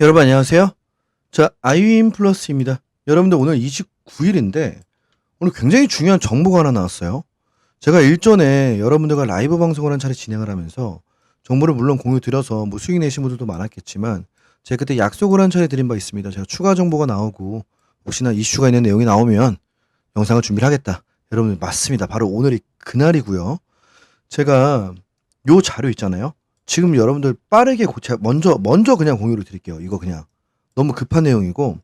여러분 안녕하세요. 자, 아이윈 플러스입니다. 여러분들 오늘 29일인데 오늘 굉장히 중요한 정보가 하나 나왔어요. 제가 일전에 여러분들과 라이브 방송을 한 차례 진행을 하면서 정보를 물론 공유 드려서 뭐 수익 내신 분들도 많았겠지만 제가 그때 약속을 한 차례 드린 바 있습니다. 제가 추가 정보가 나오고 혹시나 이슈가 있는 내용이 나오면 영상을 준비를 하겠다. 여러분들 맞습니다. 바로 오늘이 그날이고요. 제가 요 자료 있잖아요. 지금 여러분들 빠르게 고쳐 먼저 먼저 그냥 공유를 드릴게요. 이거 그냥 너무 급한 내용이고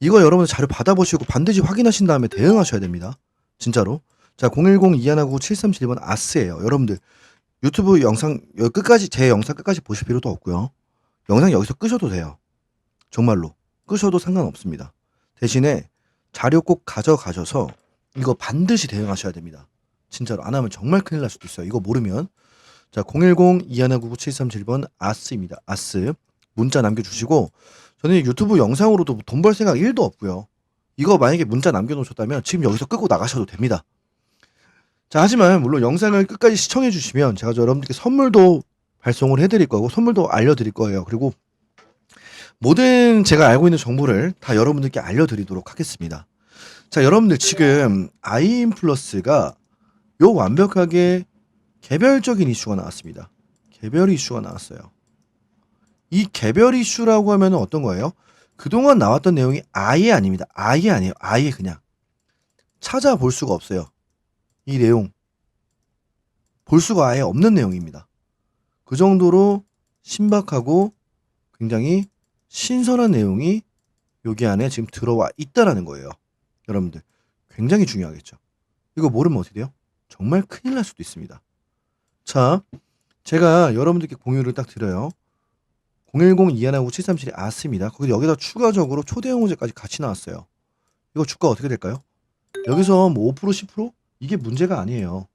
이거 여러분들 자료 받아보시고 반드시 확인하신 다음에 대응하셔야 됩니다. 진짜로. 자, 010-2199-7371번 아스예요. 여러분들 유튜브 영상 끝까지 제 영상 끝까지 보실 필요도 없고요. 영상 여기서 끄셔도 돼요. 정말로 끄셔도 상관없습니다. 대신에 자료 꼭 가져가셔서 이거 반드시 대응하셔야 됩니다. 진짜로 안 하면 정말 큰일 날 수도 있어요. 이거 모르면 자, 010-2199-7371번 아스입니다. 아스. 문자 남겨주시고, 저는 유튜브 영상으로도 돈 벌 생각 1도 없고요. 이거 만약에 문자 남겨놓으셨다면 지금 여기서 끄고 나가셔도 됩니다. 자, 하지만 물론 영상을 끝까지 시청해주시면 제가 저 여러분들께 선물도 발송을 해드릴 거고, 선물도 알려드릴 거예요. 그리고 모든 제가 알고 있는 정보를 다 여러분들께 알려드리도록 하겠습니다. 자, 여러분들 지금 아이인 플러스가 요 완벽하게 개별적인 이슈가 나왔습니다. 개별 이슈가 나왔어요. 이 개별 이슈라고 하면 어떤 거예요? 그동안 나왔던 내용이 아예 아닙니다. 아예 아니에요. 아예 그냥. 찾아볼 수가 없어요. 이 내용. 볼 수가 아예 없는 내용입니다. 그 정도로 신박하고 굉장히 신선한 내용이 여기 안에 지금 들어와 있다라는 거예요. 여러분들. 굉장히 중요하겠죠. 이거 모르면 어떻게 돼요? 정말 큰일 날 수도 있습니다. 자, 제가 여러분들께 공유를 딱 드려요. 010-2159-737이 아스입니다. 거기 여기다 추가적으로 초대형 호재까지 같이 나왔어요. 이거 주가 어떻게 될까요? 여기서 뭐 5% 10% 이게 문제가 아니에요.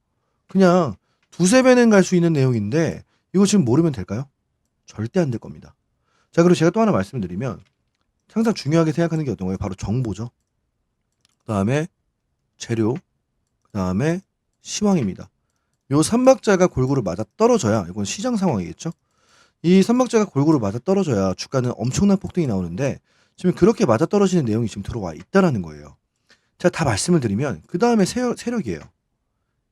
그냥 두세 배는 갈 수 있는 내용인데 이거 지금 모르면 될까요? 절대 안 될 겁니다. 자, 그리고 제가 또 하나 말씀을 드리면 항상 중요하게 생각하는 게 어떤 거예요? 바로 정보죠. 그 다음에 재료, 그 다음에 시황입니다. 요 삼박자가 골고루 맞아 떨어져야 이건 시장 상황이겠죠. 이 삼박자가 골고루 맞아 떨어져야 주가는 엄청난 폭등이 나오는데 지금 그렇게 맞아 떨어지는 내용이 지금 들어와 있다라는 거예요. 제가 다 말씀을 드리면 그 다음에 세력이에요.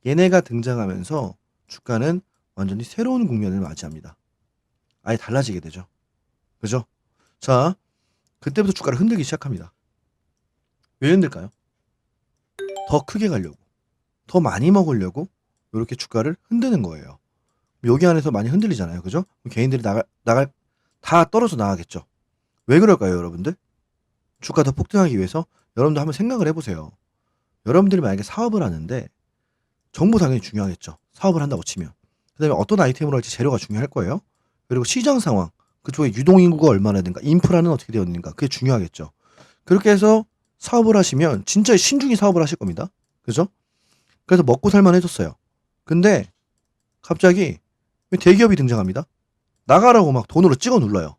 얘네가 등장하면서 주가는 완전히 새로운 국면을 맞이합니다. 아예 달라지게 되죠. 그죠? 자, 그때부터 주가를 흔들기 시작합니다. 왜 흔들까요? 더 크게 가려고, 더 많이 먹으려고 이렇게 주가를 흔드는 거예요. 여기 안에서 많이 흔들리잖아요. 그죠? 개인들이 나갈, 나갈, 다 떨어져 나가겠죠. 왜 그럴까요, 여러분들? 주가 더 폭등하기 위해서 여러분들 한번 생각을 해보세요. 여러분들이 만약에 사업을 하는데 정보 당연히 중요하겠죠. 사업을 한다고 치면. 그 다음에 어떤 아이템으로 할지 재료가 중요할 거예요. 그리고 시장 상황, 그쪽에 유동인구가 얼마나 되는가, 인프라는 어떻게 되어 있는가, 그게 중요하겠죠. 그렇게 해서 사업을 하시면 진짜 신중히 사업을 하실 겁니다. 그죠? 그래서 먹고 살만 해졌어요. 근데 갑자기 대기업이 등장합니다. 나가라고 막 돈으로 찍어 눌러요.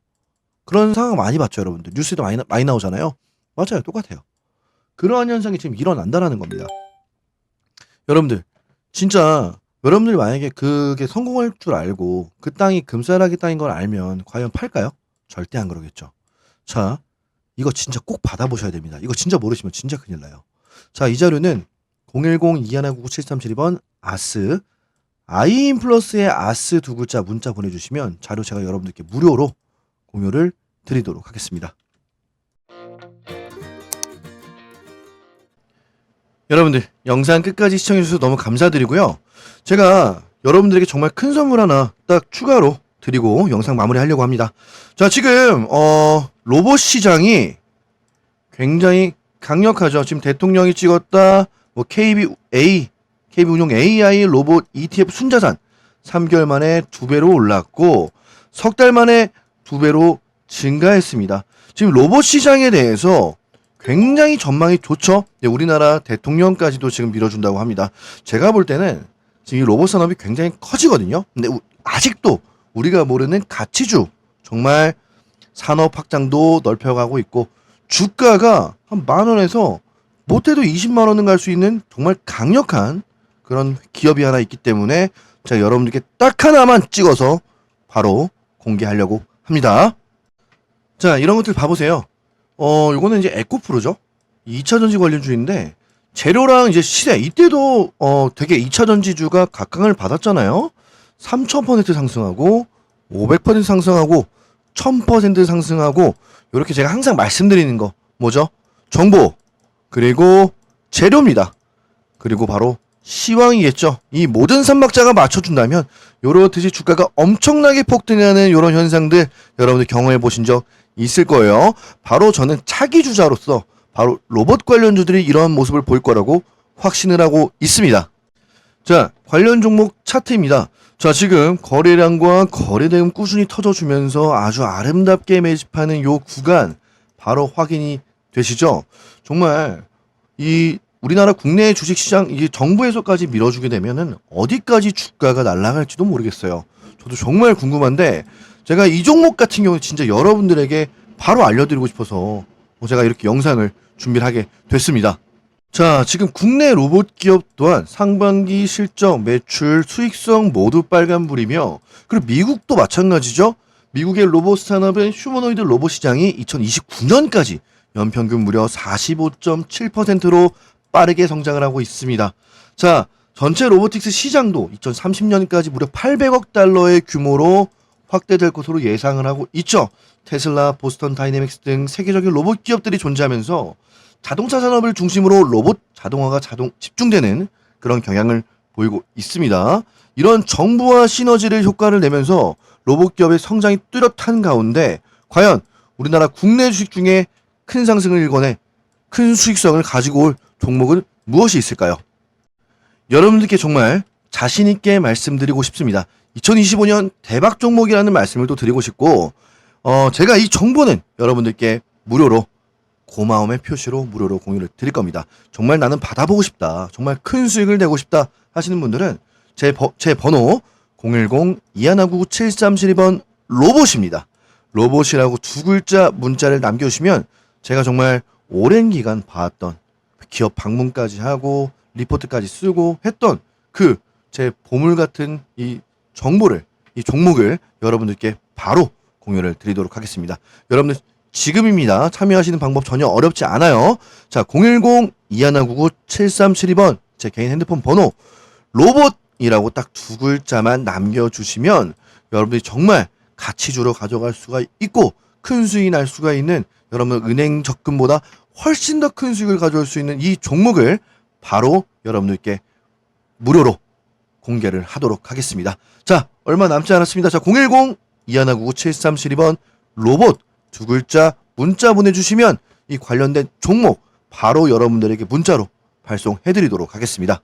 그런 상황 많이 봤죠, 여러분들. 뉴스에도 많이, 나- 많이 나오잖아요. 맞아요. 똑같아요. 그러한 현상이 지금 일어난다라는 겁니다. 여러분들, 진짜 여러분들이 만약에 그게 성공할 줄 알고 그 땅이 금싸라기 땅인 걸 알면 과연 팔까요? 절대 안 그러겠죠. 자, 이거 진짜 꼭 받아보셔야 됩니다. 이거 진짜 모르시면 진짜 큰일 나요. 자, 이 자료는 010-2199-7372번 아스 아이인 플러스의 아스 두 글자 문자 보내주시면 자료 제가 여러분들께 무료로 공유를 드리도록 하겠습니다. 여러분들 영상 끝까지 시청해주셔서 너무 감사드리고요. 제가 여러분들에게 정말 큰 선물 하나 딱 추가로 드리고 영상 마무리하려고 합니다. 자 지금 어 로봇 시장이 굉장히 강력하죠. 지금 대통령이 찍었다 뭐 KBA KB 운용 AI 로봇 ETF 순자산 3개월 만에 두 배로 올랐고 석 달 만에 두 배로 증가했습니다. 지금 로봇 시장에 대해서 굉장히 전망이 좋죠. 네, 우리나라 대통령까지도 지금 밀어준다고 합니다. 제가 볼 때는 지금 이 로봇 산업이 굉장히 커지거든요. 근데 우- 아직도 우리가 모르는 가치주 정말 산업 확장도 넓혀가고 있고 주가가 한 만 원에서 못해도 20만 원은 갈 수 있는 정말 강력한 그런 기업이 하나 있기 때문에 제가 여러분들께 딱 하나만 찍어서 바로 공개하려고 합니다. 자, 이런 것들 봐보세요. 어, 요거는 이제 에코프로죠. 2차 전지 관련주인데, 재료랑 이제 시세, 이때도, 어, 되게 2차 전지주가 각광을 받았잖아요. 3000% 상승하고, 500% 상승하고, 1000% 상승하고, 요렇게 제가 항상 말씀드리는 거, 뭐죠? 정보, 그리고 재료입니다. 그리고 바로 시황이겠죠. 이 모든 삼박자가 맞춰준다면 요렇듯이 주가가 엄청나게 폭등하는 요런 현상들 여러분들 경험해 보신 적 있을 거예요. 바로 저는 차기 주자로서 바로 로봇 관련주들이 이런 모습을 보일 거라고 확신을 하고 있습니다. 자, 관련 종목 차트입니다. 자, 지금 거래량과 거래대금 꾸준히 터져주면서 아주 아름답게 매집하는 요 구간 바로 확인이 되시죠? 정말 이 우리나라 국내 주식 시장 이게 정부에서까지 밀어주게 되면은 어디까지 주가가 날아갈지도 모르겠어요. 저도 정말 궁금한데 제가 이 종목 같은 경우 진짜 여러분들에게 바로 알려드리고 싶어서 뭐 제가 이렇게 영상을 준비를 하게 됐습니다. 자, 지금 국내 로봇 기업 또한 상반기 실적, 매출, 수익성 모두 빨간불이며 그리고 미국도 마찬가지죠. 미국의 로봇 산업은 휴머노이드 로봇 시장이 2029년까지 연평균 무려 45.7%로 빠르게 성장을 하고 있습니다. 자, 전체 로보틱스 시장도 2030년까지 무려 800억 달러의 규모로 확대될 것으로 예상을 하고 있죠. 테슬라, 보스턴 다이내믹스 등 세계적인 로봇 기업들이 존재하면서 자동차 산업을 중심으로 로봇 자동화가 자동 집중되는 그런 경향을 보이고 있습니다. 이런 정부와 시너지를 효과를 내면서 로봇 기업의 성장이 뚜렷한 가운데 과연 우리나라 국내 주식 중에 큰 상승을 일궈내 큰 수익성을 가지고 올 종목은 무엇이 있을까요? 여러분들께 정말 자신 있게 말씀드리고 싶습니다. 2025년 대박 종목이라는 말씀을 또 드리고 싶고 어 제가 이 정보는 여러분들께 무료로 고마움의 표시로 무료로 공유를 드릴 겁니다. 정말 나는 받아보고 싶다. 정말 큰 수익을 내고 싶다 하시는 분들은 제, 버, 제 번호 010-2199-7372번 로봇입니다. 로봇이라고 두 글자 문자를 남겨주시면 제가 정말 오랜 기간 봐왔던 기업 방문까지 하고 리포트까지 쓰고 했던 그 제 보물 같은 이 정보를 이 종목을 여러분들께 바로 공유를 드리도록 하겠습니다. 여러분들 지금입니다. 참여하시는 방법 전혀 어렵지 않아요. 자, 010-2199-7372번 제 개인 핸드폰 번호 로봇이라고 딱 두 글자만 남겨주시면 여러분들이 정말 가치주로 가져갈 수가 있고 큰 수익이 날 수가 있는 여러분 은행 적금보다 훨씬 더 큰 수익을 가져올 수 있는 이 종목을 바로 여러분들께 무료로 공개를 하도록 하겠습니다. 자, 얼마 남지 않았습니다. 자, 010-2199-7372번 로봇 두 글자 문자 보내주시면 이 관련된 종목 바로 여러분들에게 문자로 발송해드리도록 하겠습니다.